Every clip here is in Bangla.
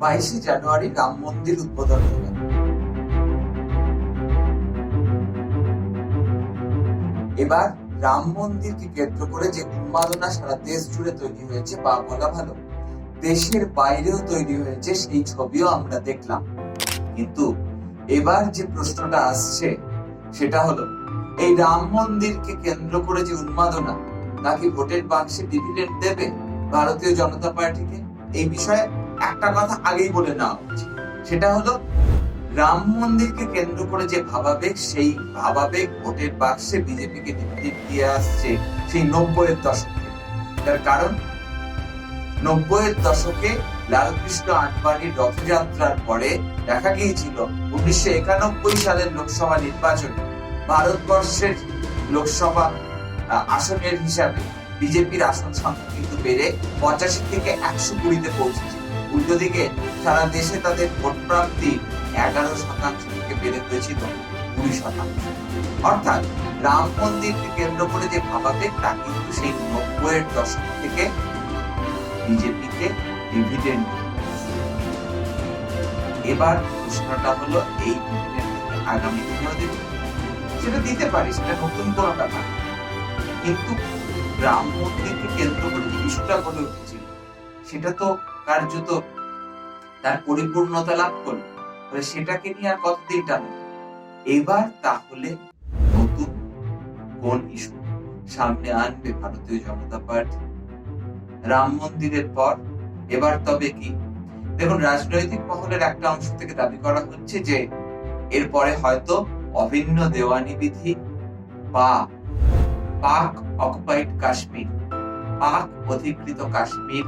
বাইশে জানুয়ারি রাম মন্দির উদ্বোধন গেল এবার রাম মন্দিরকে কেন্দ্র করে যে উন্মাদনা সারা দেশ জুড়ে তৈরি হয়েছে বা বলা ভালো। দেশের বাইরেও তৈরি হয়েছে সেই ছবিও আমরা দেখলাম। কিন্তু এবার যে প্রশ্নটা আসছে, সেটা হলো, এই রাম মন্দিরকে কেন্দ্র করে যে উন্মাদনা নাকি ভোটের বাক্সে ডিভিডেন্ড দেবে ভারতীয় জনতা পার্টিকে? এই বিষয়ে একটা কথা আগেই বলে নেওয়া উচিত সেটা হলো, রাম মন্দিরকে কেন্দ্র করে যে ভাবাবেগ, সেই ভাবাবেগ ভোটের বাক্সে বিজেপিকে দিয়ে আসছে সেই নব্বইয়ের দশক। তার কারণ, নব্বইয়ের দশকে লালকৃষ্ণ আডবাণীর রথযাত্রার পরে দেখা গিয়েছিল উনিশশো একানব্বই সালের লোকসভা নির্বাচনে। ভারতবর্ষের লোকসভা আসনের হিসাবে বিজেপির আসন সংখ্যা কিন্তু বেড়ে পঁচাশি থেকে একশো কুড়িতে পৌঁছেছে। উল্টো দিকে সারা দেশে তাদের ভোট প্রাপ্তি এগারো শতাংশ থেকে বেড়ে হয়েছিল কুড়ি শতাংশ। অর্থাৎ রাম মন্দিরকে কেন্দ্র করে যে ভাবাবেগ, তা কিন্তু সেই নব্বইয়ের দশক থেকে বিজেপিকে ডিভিডেন্ড এবার প্রশ্নটা হলো, এই আগামী দিনেও দেবে? সেটা দিতে পারি, সেটা নতুন কোনো ব্যাপার কিন্তু রাম মন্দিরকে কেন্দ্র করে যে ইস্যুটা গড়ে উঠেছিল, সেটা তো কার্যত তার পরিপূর্ণতা লাভ করল। তাহলে সেটাকে নিয়ে আর কতদিন টানবে এবার তাহলে নতুন কোন ইস্যু সামনে আনবে ভারতীয় জনতা পার্টি? রাম মন্দিরের পর এবার তবে কি? দেখুন, রাজনৈতিক মহলের একটা অংশ থেকে দাবি করা হচ্ছে যে, এরপরে হয়তো অভিন্ন দেওয়ানি বিধি বা পাক অকুপাইড কাশ্মীর, পাক অধিকৃত কাশ্মীর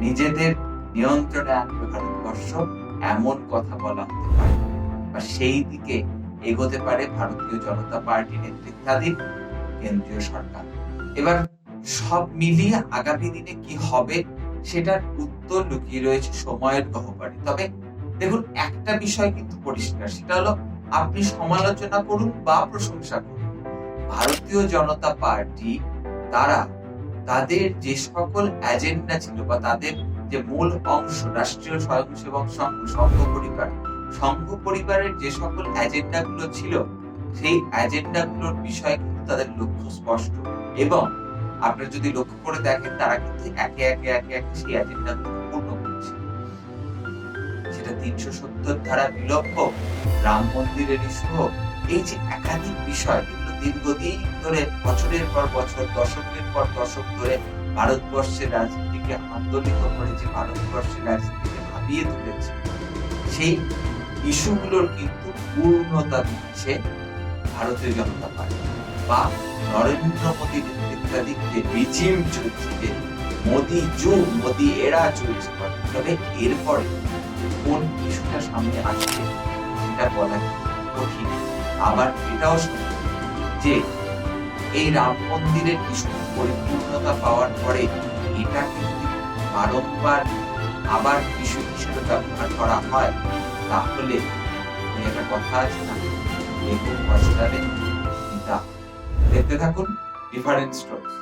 নিজেদের নিয়ন্ত্রণে আনবে ভারতবর্ষ এমন কথা বলা হতে পারে বা সেই দিকে এগোতে পারে ভারতীয় জনতা পার্টি নেতৃত্বাধীন কেন্দ্রীয় সরকার। এবার সব মিলিয়ে আগামী দিনে কি হবে সেটার উত্তর লুকিয়ে রয়েছে সময়ের গহ্বরে। তবে দেখুন, একটা বিষয় কিন্তু পরিষ্কার, সেটা হলো আপনি সমালোচনা করুন বা প্রশংসা করুন। ভারতীয় জনতা পার্টি, তারা তাদের যে সকল এজেন্ডা ছিল বা তাদের যে মূল অংশ, রাষ্ট্রীয় স্বয়ংসেবক সংঘ সংঘ পরিবার। সংঘ পরিবারের যে সকল এজেন্ডা গুলো ছিল, সেই এজেন্ডা গুলোর বিষয়ে কিন্তু তাদের লক্ষ্য স্পষ্ট। এবং আপনারা যদি লক্ষ্য করে দেখেন, তারা কিন্তু একে একে একে একে সেই এজেন্ডা পূর্ণ করছে। সেটা তিনশো সত্তর ধারা বিলম্ব, রাম মন্দিরের ইস্যু এই যে একাধিক বিষয়, এগুলো দীর্ঘদিন ধরে বছরের পর বছর, দশকের পর দশক ধরে ভারতবর্ষের রাজনীতিকে আন্দোলিত করেছে ভারতবর্ষের রাজনীতিকে ভাবিয়ে তুলেছে। সেই ইস্যুগুলোর কিন্তু পূর্ণতা দিচ্ছে ভারতীয় জনতা পার্টি বা নরেন্দ্র মোদীর যে রিজিম চলছে যে মোদি যুগ মোদি এরা চলছে তবে এরপরে কোন ইস্যুটা সামনে আসছে সেটা বলা কঠিন। আবার এটাও যে এই রাম মন্দিরের ইস্যু পরিপূর্ণতা পাওয়ার পরে এটাকে যদি বারংবার আবার ইস্যু হিসেবে ব্যবহার করা হয়, তাহলে একটা কথা আছে না? লেবু খসড়ালে পিতা। দেখতে থাকুন ডিফারেন্ট স্ট্রোকস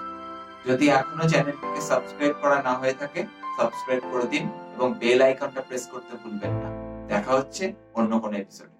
যদি এখনও চ্যানেলটিকে সাবস্ক্রাইব করা না হয়ে থাকে, সাবস্ক্রাইব করে দিন এবং বেল আইকনটা প্রেস করতে ভুলবেন না। দেখা হচ্ছে অন্য কোনো এপিসোডে